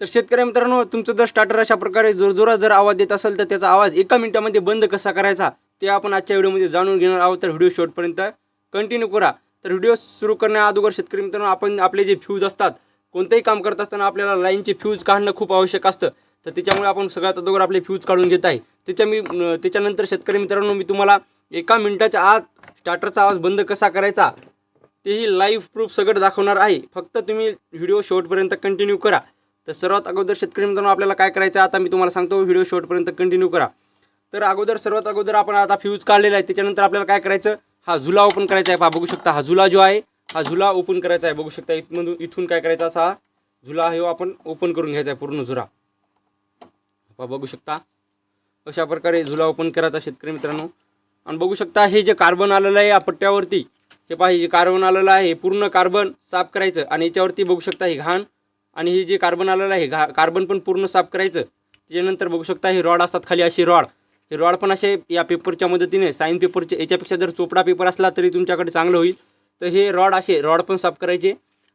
तर शेतकरी मित्रांनो तुमचं जर स्टार्टर अशा प्रकारे जोरजोरात जर आवाज देत असेल तर त्याचा आवाज एका मिनिटामध्ये बंद कसा करायचा ते आपण आजच्या व्हिडिओमध्ये जाणून घेणार आहोत. तर व्हिडिओ शेवटपर्यंत कंटिन्यू करा. तर व्हिडिओ सुरू करण्या अगोदर शेतकरी मित्रांनो आपण आपले जे फ्यूज असतात कोणतंही काम करत असताना आपल्याला लाईनचे फ्यूज काढणं खूप आवश्यक असतं. तर त्याच्यामुळे आपण सगळ्यात अगोदर आपले फ्यूज काढून घेत आहे. त्याच्या मी त्याच्यानंतर शेतकरी मित्रांनो मी तुम्हाला एका मिनिटाच्या आत स्टार्टरचा आवाज बंद कसा करायचा तेही लाईव्ह प्रूफ सगळं दाखवणार आहे. फक्त तुम्ही व्हिडिओ शेवटपर्यंत कंटिन्यू करा. तर सर्वात अगोदर शेतकरी मित्रांनो आपल्याला काय करायचं आता मी तुम्हाला सांगतो व्हिडिओ शेवटपर्यंत कंटिन्यू करा. तर अगोदर सर्वात अगोदर आपण आता फ्यूज काढलेला आहे त्याच्यानंतर आपल्याला काय करायचं हा झुला ओपन करायचा आहे पहा बघू शकता हा झुला जो आहे हा झुला ओपन करायचा आहे बघू शकता इथमधून इथून काय करायचा असा हा झुला आहे हो आपण ओपन करून घ्यायचा आहे पूर्ण झुरा. पहा बघू शकता अशा प्रकारे झुला ओपन करायचा शेतकरी मित्रांनो. आणि बघू शकता हे जे कार्बन आलेलं आहे या पट्ट्यावरती हे पहा हे जे कार्बन आलेलं आहे हे पूर्ण कार्बन साफ करायचं आणि याच्यावरती बघू शकता हे घाण आणि हे जे कार्बन आलेलं आहे घा कार्बन पण पूर्ण साफ करायचं. त्याच्यानंतर बघू शकता हे रॉड असतात खाली अशी रॉड हे रॉड पण असे या पेपरच्या मदतीने साईन पेपरचे याच्यापेक्षा जर चोपडा पेपर असला तरी तुमच्याकडे चांगलं होईल. तर हे रॉड असे रॉड पण साफ करायचे.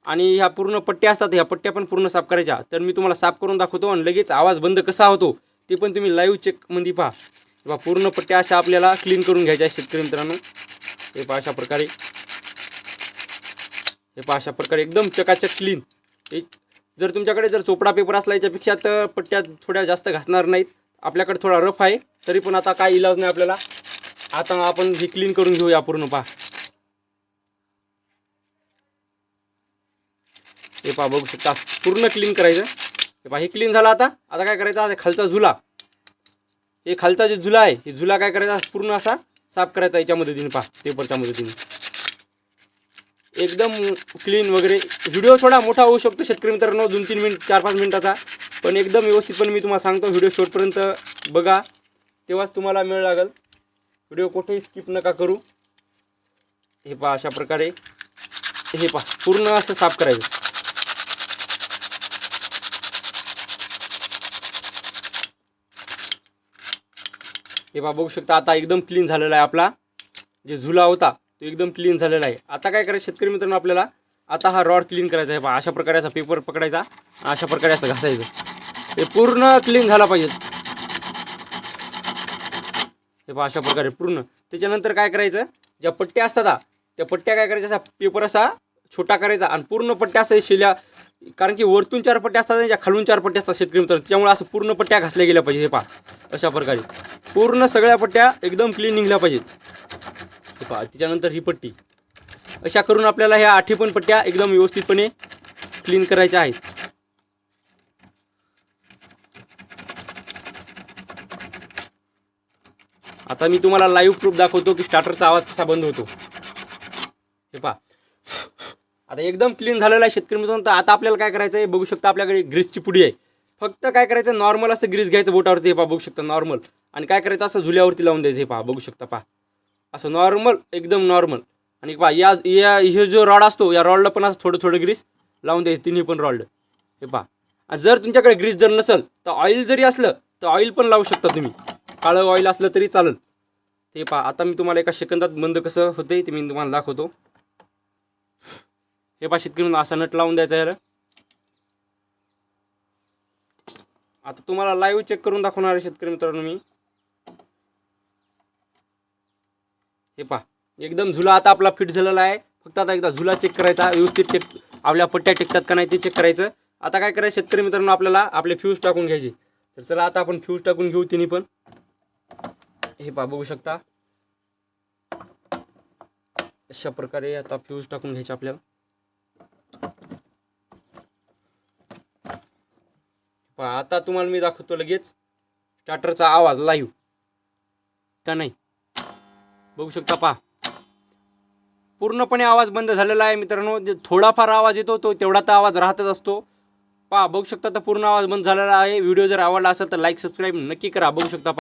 आणि ह्या पूर्ण पट्ट्या असतात ह्या पट्ट्या पण पूर्ण साफ करायच्या. तर मी तुम्हाला साफ करून दाखवतो आणि लगेच आवाज बंद कसा होतो ते पण तुम्ही लाईव्ह चेकमध्ये पहा. बा पूर्ण पट्ट्या अशा आपल्याला क्लीन करून घ्यायच्या शेतकरी मित्रांनो. हे पहा अशा प्रकारे. हे पहा अशा प्रकारे एकदम चकाचक क्लीन हे जर तुमच्याकडे जर चोपडा पेपर असला याच्यापेक्षा तर पट्ट्या थोड्या जास्त घासणार नाहीत. आपल्याकडे थोडा रफ आहे तरी पण आता काय इलाज नाही आपल्याला. आता आपण हे क्लीन करून घेऊया पूर्ण पहा हे पहा बघू शकता पूर्ण क्लीन करायचं. हे पहा हे क्लीन झालं आता. आता काय करायचं? आता खालचा झुला. हे खालचा जे झुला आहे हे झुला काय करायचा? पूर्ण असा साफ करायचा याच्या मदतीने पहा पेपरच्या मदतीने. एकदम क्लीन वगैरे. व्हिडिओ थोडा मोठा होऊ शकतो शेतकरी मित्रांनो दोन तीन मिनिट चार पाच मिनिटाचा. पण एकदम व्यवस्थितपणे मी तुम्हाला सांगतो व्हिडिओ शेवटपर्यंत बघा. तेव्हाच तुम्हाला मिळ लागेल. व्हिडिओ कुठेही स्किप नका करू. हे पहा अशा प्रकारे. हे पहा पूर्ण असं साफ करायचं. हे पहा बघू शकता आता एकदम क्लीन झालेला आहे आपला. जे झुला होता तो एकदम क्लीन झालेला आहे. आता काय करायचं शेतकरी मित्रांनो आपल्याला? आता हा रॉड क्लीन करायचा आहे. पहा अशा प्रकारे असा पेपर पकडायचा. अशा प्रकारे असं घासायचं. हे पूर्ण क्लीन झाला पाहिजे. हे पहा अशा प्रकारे पूर्ण. त्याच्यानंतर काय करायचं ज्या पट्ट्या असतात त्या पट्ट्या काय करायच्या असा पेपर असा छोटा करायचा आणि पूर्ण पट्ट्या असं शिल्या कारण की वरतून चार पट्ट्या असतात आणि ज्या खालून चार पट्ट्या असतात शेतकरी मित्रांनो त्यामुळे असं पूर्ण पट्ट्या घासल्या गेल्या पाहिजे. हे पहा अशा प्रकारे. पूर्ण सगळ्या पट्ट्या एकदम क्लीन निघल्या पाहिजेत. हे पहा त्याच्यानंतर ही पट्टी. अशा करून आपल्याला ह्या आठी पण पट्ट्या एकदम व्यवस्थितपणे क्लीन करायच्या आहेत. आता मी तुम्हाला लाईव्ह प्रूफ दाखवतो की स्टार्टरचा आवाज कसा बंद होतो. हे पहा. आता एकदम क्लीन झालेला आहे शेतकरी मित्रांनो. तर आता आपल्याला काय करायचं आहे बघू शकता आपल्याकडे ग्रीसची पुडी आहे. फक्त काय करायचं? नॉर्मल असं ग्रीस घ्यायचं बोटावरती. हे पहा बघू शकता नॉर्मल आणि काय करायचं? असं झुल्यावरती लावून द्यायचं. हे पहा बघू शकता पहा. असं नॉर्मल एकदम नॉर्मल आणि पहा या या हे जो रॉड असतो या रॉडला पण असं थोडं थोडं ग्रीस लावून द्यायचं. तिन्ही पण रॉड हे पहा. आणि जर तुमच्याकडे ग्रीस जर नसेल तर ऑइल जरी असलं तर ऑइल पण लावू शकता तुम्ही. काळं ऑइल असलं तरी चालेल. ते पहा आता मी तुम्हाला एका सेकंदात बंद कसं होते ते मी तुम्हाला दाखवतो. हे पहा शेतकरी असा नट लावून द्यायचा याला. आता तुम्हाला लाईव्ह चेक करून दाखवणार आहे शेतकरी मित्रांनो मी. हे पहा एकदम झुला आता आपला फिट झालेला आहे. फक्त आता एकदा झुला चेक करायचा व्यवस्थित टेक आपल्या पट्ट्या टेकतात का नाही ते चेक करायचं. आता काय करायचं शेतकरी मित्रांनो आपल्याला आपले फ्यूज टाकून घ्यायचे. तर चला आता आपण फ्यूज टाकून घेऊ तिन्ही पण. हे पहा बघू शकता. अशा प्रकारे आता फ्यूज टाकून घ्यायचे आपल्याला. पहा आता तुम्हाला मी दाखवतो लगेच. स्टार्टरचा आवाज लाईव्ह का नाही? बघू शकता पहा. पूर्णपणे आवाज बंद झालेला आहे मित्रांनो. जे थोडाफार आवाज येतो तो तेवढा तर आवाज राहतच असतो. पहा बघू शकता तर पूर्ण आवाज बंद झालेला आहे. व्हिडिओ जर आवडला असेल तर लाईक सबस्क्राईब नक्की करा. बघू शकता